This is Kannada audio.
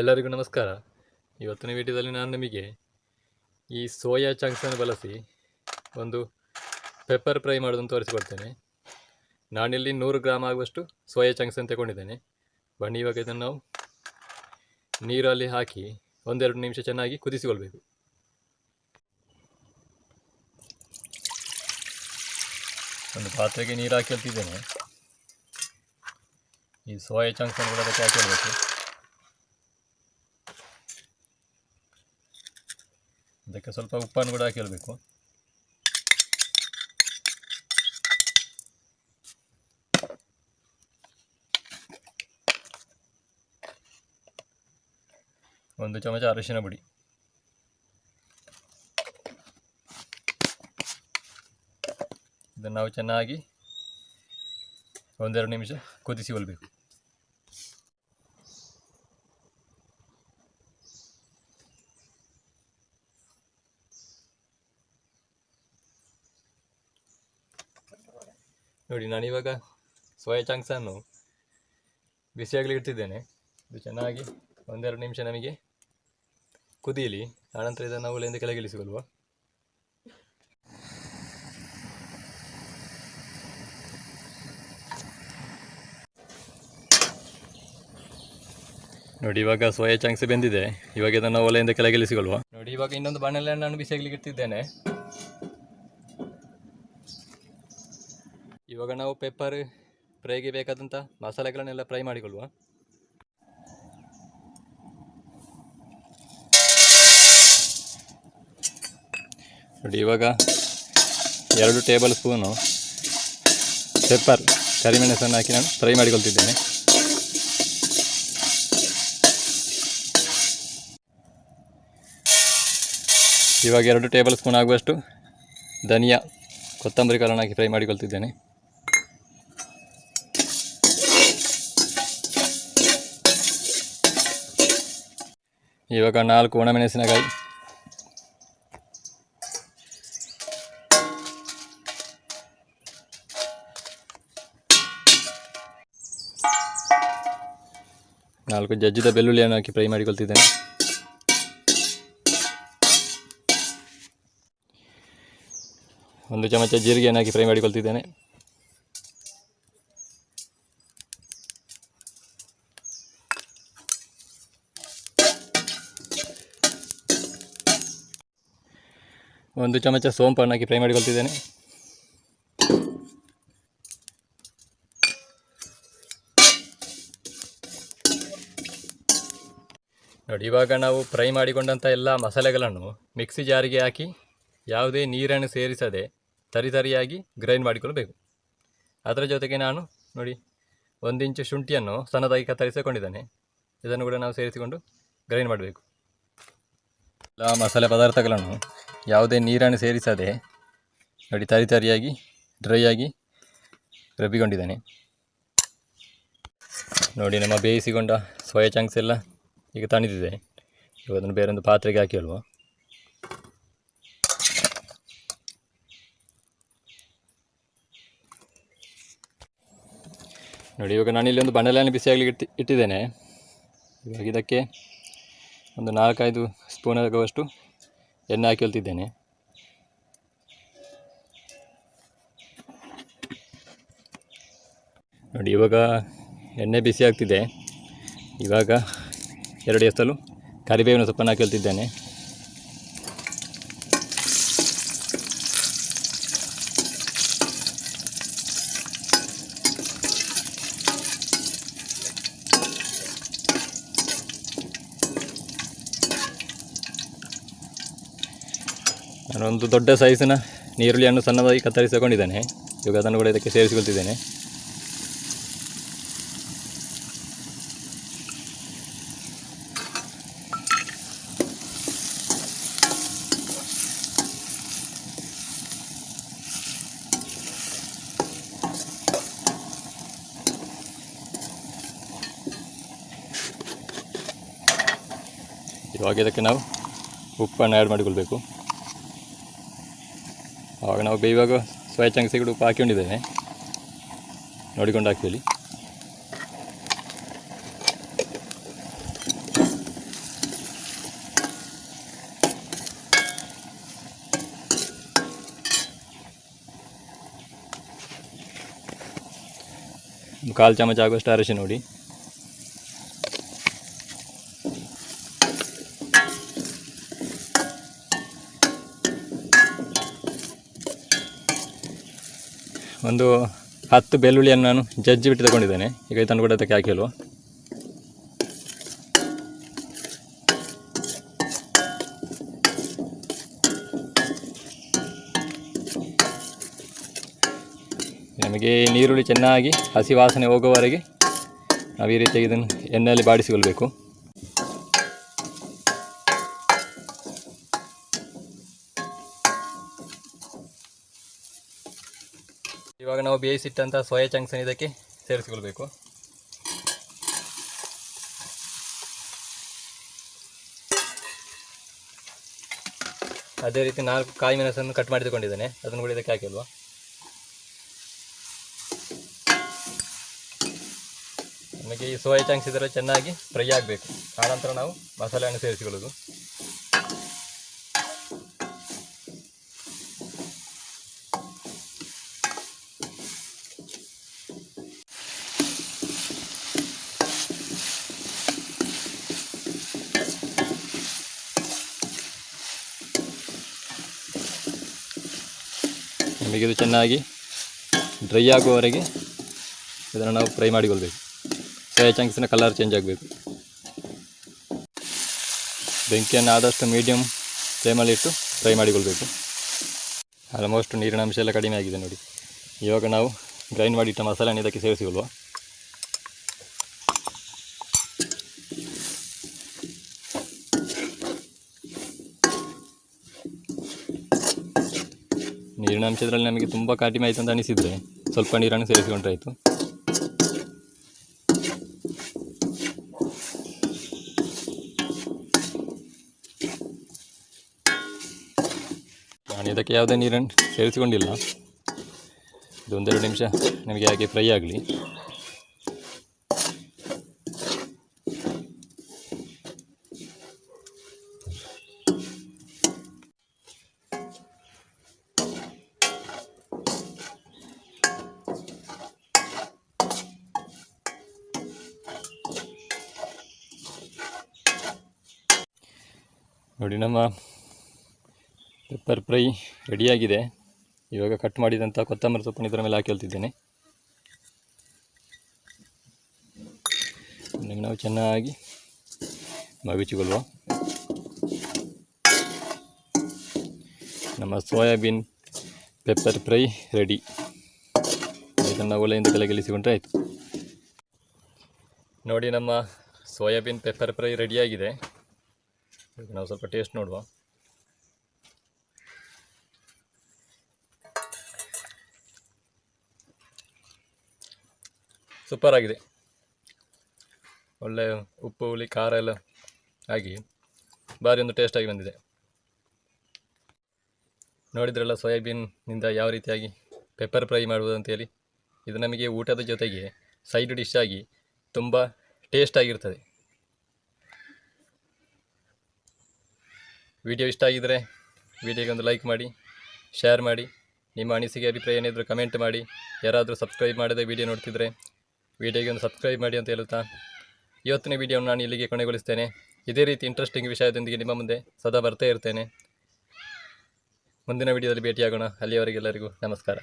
ಎಲ್ಲರಿಗೂ ನಮಸ್ಕಾರ. ಇವತ್ತಿನ ವಿಡಿಯೋದಲ್ಲಿ ನಾನು ನಿಮಗೆ ಈ ಸೋಯಾ ಚಂಕ್ಸನ್ನು ಬಳಸಿ ಒಂದು ಪೆಪ್ಪರ್ ಫ್ರೈ ಮಾಡೋದನ್ನು ತೋರಿಸಿಕೊಡ್ತೇನೆ. ನಾನಿಲ್ಲಿ ನೂರು ಗ್ರಾಮ್ ಆಗುವಷ್ಟು ಸೋಯಾ ಚಂಕ್ಸನ್ನು ತಗೊಂಡಿದ್ದೇನೆ. ಬನ್ನಿ, ಇವಾಗ ಇದನ್ನು ನಾವು ನೀರಲ್ಲಿ ಹಾಕಿ ಒಂದೆರಡು ನಿಮಿಷ ಚೆನ್ನಾಗಿ ಕುದಿಸಿಕೊಳ್ಬೇಕು. ಒಂದು ಪಾತ್ರೆಗೆ ನೀರು ಹಾಕಿ ಹೇಳ್ತಿದ್ದೇನೆ ಈ ಸೋಯಾ ಚಂಕ್ಸನ್ನು ಕೂಡ ಅದಕ್ಕೆ ಹಾಕಿಡಬೇಕು ಅದಕ್ಕೆ ಸ್ವಲ್ಪ ಉಪ್ಪನ್ನು ಕೂಡ ಹಾಕಿರಬೇಕು. ಒಂದು ಚಮಚ ಅರಿಶಿನ ಪುಡಿ. ಇದನ್ನು ನಾವು ಚೆನ್ನಾಗಿ ಒಂದೆರಡು ನಿಮಿಷ ಕುದಿಸಿಕೊಳ್ಬೇಕು ನೋಡಿ, ನಾನಿವಾಗ ಸೋಯಾ ಚಂಕ್ಸನ್ನು ಬಿಸಿಯಾಗಲಿ ಇಡ್ತಿದ್ದೇನೆ. ಇದು ಚೆನ್ನಾಗಿ ಒಂದೆರಡು ನಿಮಿಷ ನಮಗೆ ಕುದೀಲಿ ಆನಂತರ ಇದನ್ನು ಒಲೆಯಿಂದ ಕೆಳಗಿಳಿಸಿಕೊಳ್ಳುವ. ನೋಡಿ, ಇವಾಗ ಸೋಯಾ ಚಾಂಗ್ಸ್ ಬೆಂದಿದೆ. ಇವಾಗ ಇದನ್ನು ಒಲೆಯಿಂದ ಕೆಳಗಿಳಿಸಿಕೊಳ್ಳುವ. ನೋಡಿ, ಇವಾಗ ಇನ್ನೊಂದು ಬಾಣಲೆಯನ್ನು ನಾನು ಬಿಸಿಯಾಗಲಿಕ್ಕೆ ಇಡ್ತಿದ್ದೇನೆ. ಇವಾಗ ನಾವು ಪೆಪ್ಪರ್ ಫ್ರೈಗೆ ಬೇಕಾದಂಥ ಮಸಾಲೆಗಳನ್ನೆಲ್ಲ ಫ್ರೈ ಮಾಡಿಕೊಳ್ಳುವ. ನೋಡಿ, ಇವಾಗ ಎರಡು ಟೇಬಲ್ ಸ್ಪೂನು ಪೆಪ್ಪರ್ ಕರಿಮೆಣಸನ್ನು ಹಾಕಿ ನಾನು ಫ್ರೈ ಮಾಡಿಕೊಳ್ತಿದ್ದೇನೆ. ಇವಾಗ ಎರಡು ಟೇಬಲ್ ಸ್ಪೂನ್ ಆಗುವಷ್ಟು ಧನಿಯಾ, ಕೊತ್ತಂಬರಿ ಕಾಳನ್ನು ಹಾಕಿ ಫ್ರೈ ಮಾಡಿಕೊಳ್ತಿದ್ದೇನೆ. ಇವಾಗ ನಾಲ್ಕು ಒಣಮೆಣಸಿನಕಾಯಿ. ನಾಲ್ಕು ಜಜ್ಜಿದ ಬೆಳ್ಳುಳ್ಳಿಯನ್ನು ಹಾಕಿ ಫ್ರೈ ಮಾಡಿಕೊಳ್ತಿದ್ದೇನೆ. ಒಂದು ಚಮಚ ಜೀರಿಗೆಯನ್ನು ಹಾಕಿ ಫ್ರೈ ಮಾಡಿಕೊಳ್ತಿದ್ದೇನೆ. ಒಂದು ಚಮಚ ಸೋಂಪನ್ನು ಹಾಕಿ ಫ್ರೈ ಮಾಡಿಕೊಳ್ತಿದ್ದೇನೆ. ನೋಡಿ, ಇವಾಗ ನಾವು ಫ್ರೈ ಮಾಡಿಕೊಂಡಂಥ ಎಲ್ಲ ಮಸಾಲೆಗಳನ್ನು ಮಿಕ್ಸಿ ಜಾರಿಗೆ ಹಾಕಿ ಯಾವುದೇ ನೀರನ್ನು ಸೇರಿಸದೆ ತರಿತರಿಯಾಗಿ ಗ್ರೈಂಡ್ ಮಾಡಿಕೊಳ್ಳಬೇಕು ಅದರ ಜೊತೆಗೆ ನಾನು ನೋಡಿ ಒಂದಿಂಚು ಶುಂಠಿಯನ್ನು ಸಣ್ಣದಾಗಿ ಕತ್ತರಿಸಿಕೊಂಡಿದ್ದೇನೆ. ಇದನ್ನು ಕೂಡ ನಾವು ಸೇರಿಸಿಕೊಂಡು ಗ್ರೈಂಡ್ ಮಾಡಬೇಕು. ಎಲ್ಲ ಮಸಾಲೆ ಪದಾರ್ಥಗಳನ್ನು ಯಾವುದೇ ನೀರನ್ನು ಸೇರಿಸದೆ ನೋಡಿ ತರಿತರಿಯಾಗಿ ಡ್ರೈ ಆಗಿ ರಬ್ಬಿಕೊಂಡಿದ್ದಾನೆ. ನೋಡಿ ನಮ್ಮ ಬೇಯಿಸಿಕೊಂಡ ಸೋಯಾ ಚಂಕ್ಸ್ ಎಲ್ಲ ಈಗ ತಣಿದಿದೆ. ಇವಾಗ ಅದನ್ನು ಬೇರೊಂದು ಪಾತ್ರೆಗೆ ಹಾಕಿ ಹೇಳುವ ನೋಡಿ ಇವಾಗ ನಾನಿಲ್ಲಿ ಒಂದು ಬಣ್ಣಲಣ್ಣ ಬಿಸಿ ಆಗಲಿಕ್ಕೆ ಇಟ್ಟು, ಇಟ್ಟಿದ್ದೇನೆ. ಇವಾಗ ಇದಕ್ಕೆ ಒಂದು ನಾಲ್ಕೈದು ಸ್ಪೂನ್ ಆಗುವಷ್ಟು ಎಣ್ಣೆ ಹಾಕಿ ಹೊಲ್ತಿದ್ದೇನೆ. ನೋಡಿ ಇವಾಗ ಎಣ್ಣೆ ಬಿಸಿ ಆಗ್ತಿದೆ. ಇವಾಗ ಎರಡು ಎಸಲು ಕರಿಬೇವಿನ ಸೊಪ್ಪನ್ನು ಹಾಕಿ ನಾನೊಂದು ದೊಡ್ಡ ಸೈಜಿನ ನೀರುಳ್ಳಿಯನ್ನು ಸಣ್ಣದಾಗಿ ಕತ್ತರಿಸಿಕೊಂಡಿದ್ದೇನೆ. ಇವಾಗ ಅದನ್ನು ಕೂಡ ಇದಕ್ಕೆ ಸೇರಿಸಿಕೊಳ್ತಿದ್ದೇನೆ. ಇವಾಗ ಇದಕ್ಕೆ ನಾವು ಉಪ್ಪನ್ನು ಆ್ಯಡ್ ಮಾಡಿಕೊಳ್ಬೇಕು. ಆವಾಗ ನಾವು ಬೇಯುವಾಗ ಸ್ವಯಚಂಗ ಸಿಗಡು ಹಾಕಿಕೊಂಡಿದ್ದೇನೆ ನೋಡಿಕೊಂಡು ಹಾಕ್ತೀವಿ ಕಾಲು ಚಮಚ ಆಗುವಷ್ಟು ಅರಸಿ ನೋಡಿ. ಒಂದು ಹತ್ತು ಬೆಳ್ಳುಳ್ಳಿಯನ್ನು ನಾನು ಜಜ್ಜಿ ಬಿಟ್ಟು ತಗೊಂಡಿದ್ದೇನೆ. ಈಗ ಇದನ್ನು ಕೂಡ ಅದಕ್ಕೆ ಹಾಕಿ ನಮಗೆ ನೀರುಳ್ಳಿ ಚೆನ್ನಾಗಿ ಹಸಿ ವಾಸನೆ ಹೋಗುವವರೆಗೆ ನಾವು ಈ ರೀತಿಯಾಗಿ ಇದನ್ನು ಎಣ್ಣೆಯಲ್ಲಿ ಬಾಡಿಸಿಕೊಳ್ಬೇಕು. ಇವಾಗ ನಾವು ಬೇಯಿಸಿಟ್ಟಂಥ ಸೋಯಾ ಚಂಕ್ಸನ್ನು ಇದಕ್ಕೆ ಸೇರಿಸಿಕೊಳ್ಬೇಕು. ಅದೇ ರೀತಿ ನಾಲ್ಕು ಕಾಯಿ ಮೆಣಸನ್ನು ಕಟ್ ಮಾಡಿ ತಗೊಂಡಿದ್ದೇನೆ ಅದನ್ನು ಕೂಡ ಇದಕ್ಕೆ ಹಾಕಿಲ್ವಾ ನಮಗೆ ಈ ಸೋಯಾ ಚಂಕ್ಸ್ ಇದರ ಚೆನ್ನಾಗಿ ಫ್ರೈ ಆಗಬೇಕು. ಆನಂತರ ನಾವು ಮಸಾಲೆಯನ್ನು ಸೇರಿಸಿಕೊಳ್ಳೋದು. ನಮಗೆ ಇದು ಚೆನ್ನಾಗಿ ಡ್ರೈ ಆಗುವವರೆಗೆ ಇದನ್ನು ನಾವು ಫ್ರೈ ಮಾಡಿಕೊಳ್ಬೇಕು. ಸೋಯಾ ಚಂಕ್ಸಿನ ಕಲರ್ ಚೇಂಜ್ ಆಗಬೇಕು. ಬೆಂಕಿಯನ್ನು ಆದಷ್ಟು ಮೀಡಿಯಮ್ ಫ್ಲೇಮಲ್ಲಿಟ್ಟು ಫ್ರೈ ಮಾಡಿಕೊಳ್ಬೇಕು. ಆಲ್ಮೋಸ್ಟ್ ನೀರಿನ ಅಂಶ ಎಲ್ಲ ಕಡಿಮೆ ಆಗಿದೆ ನೋಡಿ. ಇವಾಗ ನಾವು ಗ್ರೈಂಡ್ ಮಾಡಿಟ್ಟ ಮಸಾಲೆಯನ್ನು ಇದಕ್ಕೆ ಸೇರಿಸಿಕೊಳ್ವಾ ನೀರಿನ ಅಂಶದಲ್ಲಿ ನಮಗೆ ತುಂಬ ಕಡಿಮೆ ಆಯಿತು ಅಂತ ಅನಿಸಿದರೆ ಸ್ವಲ್ಪ ನೀರನ್ನು ಸೇರಿಸಿಕೊಂಡ್ರೆ ಆಯಿತು ನಾನು ಇದಕ್ಕೆ ಯಾವುದೇ ನೀರನ್ನು ಸೇರಿಸಿಕೊಂಡಿಲ್ಲ. ಇದು ಒಂದೆರಡು ನಿಮಿಷ ನಿಮಗೆ ಹಾಗೆ ಫ್ರೈ ಆಗಲಿ. ನೋಡಿ, ನಮ್ಮ ಪೆಪ್ಪರ್ ಫ್ರೈ ರೆಡಿಯಾಗಿದೆ ಇವಾಗ ಕಟ್ ಮಾಡಿದಂಥ ಕೊತ್ತಂಬರಿ ಸೊಪ್ಪನ್ನು ಇದರ ಮೇಲೆ ಹಾಕಿ ಹೇಳ್ತಿದ್ದೇನೆ. ಇನ್ನು ನಾವು ಚೆನ್ನಾಗಿ ಮಗುಚಿಕೊಳ್ಳುವ ನಮ್ಮ ಸೋಯಾಬೀನ್ ಪೆಪ್ಪರ್ ಫ್ರೈ ರೆಡಿ ಇದನ್ನು ಒಲೆಯಿಂದ ಕೆಳಗೆ ಇಳಿಸಿಕೊಂಡ್ರೆ ಆಯಿತು. ನೋಡಿ, ನಮ್ಮ ಸೋಯಾಬೀನ್ ಪೆಪ್ಪರ್ ಫ್ರೈ ರೆಡಿಯಾಗಿದೆ ಈಗ ನಾವು ಸ್ವಲ್ಪ ಟೇಸ್ಟ್ ನೋಡುವ. ಸೂಪರ್ ಆಗಿದೆ. ಒಳ್ಳೆ ಉಪ್ಪು, ಹುಳಿ, ಖಾರ ಎಲ್ಲ ಆಗಿ ಭಾರಿ ಒಂದು ಟೇಸ್ಟಾಗಿ ಬಂದಿದೆ. ನೋಡಿದ್ರಲ್ಲ ಸೋಯಾಬೀನ್ನಿಂದ ಯಾವ ರೀತಿಯಾಗಿ ಪೆಪ್ಪರ್ ಫ್ರೈ ಮಾಡುವುದು ಅಂತೇಳಿ ಇದು ನಮಗೆ ಊಟದ ಜೊತೆಗೆ ಸೈಡ್ ಡಿಶ್ ಆಗಿ ತುಂಬ ಟೇಸ್ಟಾಗಿರ್ತದೆ ವಿಡಿಯೋ ಇಷ್ಟ ಆಗಿದ್ದರೆ ವಿಡಿಯೋಗೆ ಒಂದು ಲೈಕ್ ಮಾಡಿ ಶೇರ್ ಮಾಡಿ, ನಿಮ್ಮ ಅನಿಸಿಕೆ, ಅಭಿಪ್ರಾಯ ಏನಿದ್ರು ಕಮೆಂಟ್ ಮಾಡಿ. ಯಾರಾದರೂ ಸಬ್ಸ್ಕ್ರೈಬ್ ಮಾಡದೆ ವಿಡಿಯೋ ನೋಡ್ತಿದ್ರೆ ವಿಡಿಯೋಗೆ ಒಂದು ಸಬ್ಸ್ಕ್ರೈಬ್ ಮಾಡಿ ಅಂತ ಹೇಳುತ್ತಾ. ಇವತ್ತಿನ ವಿಡಿಯೋವನ್ನು ನಾನು ಇಲ್ಲಿಗೆ ಕೊನೆಗೊಳಿಸ್ತೇನೆ. ಇದೇ ರೀತಿ ಇಂಟ್ರೆಸ್ಟಿಂಗ್ ವಿಷಯದೊಂದಿಗೆ ನಿಮ್ಮ ಮುಂದೆ ಸದಾ ಬರ್ತಾ ಇರ್ತೇನೆ. ಮುಂದಿನ ವಿಡಿಯೋದಲ್ಲಿ ಭೇಟಿಯಾಗೋಣ. ಅಲ್ಲಿಯವರೆಗೆಲ್ಲರಿಗೂ ನಮಸ್ಕಾರ.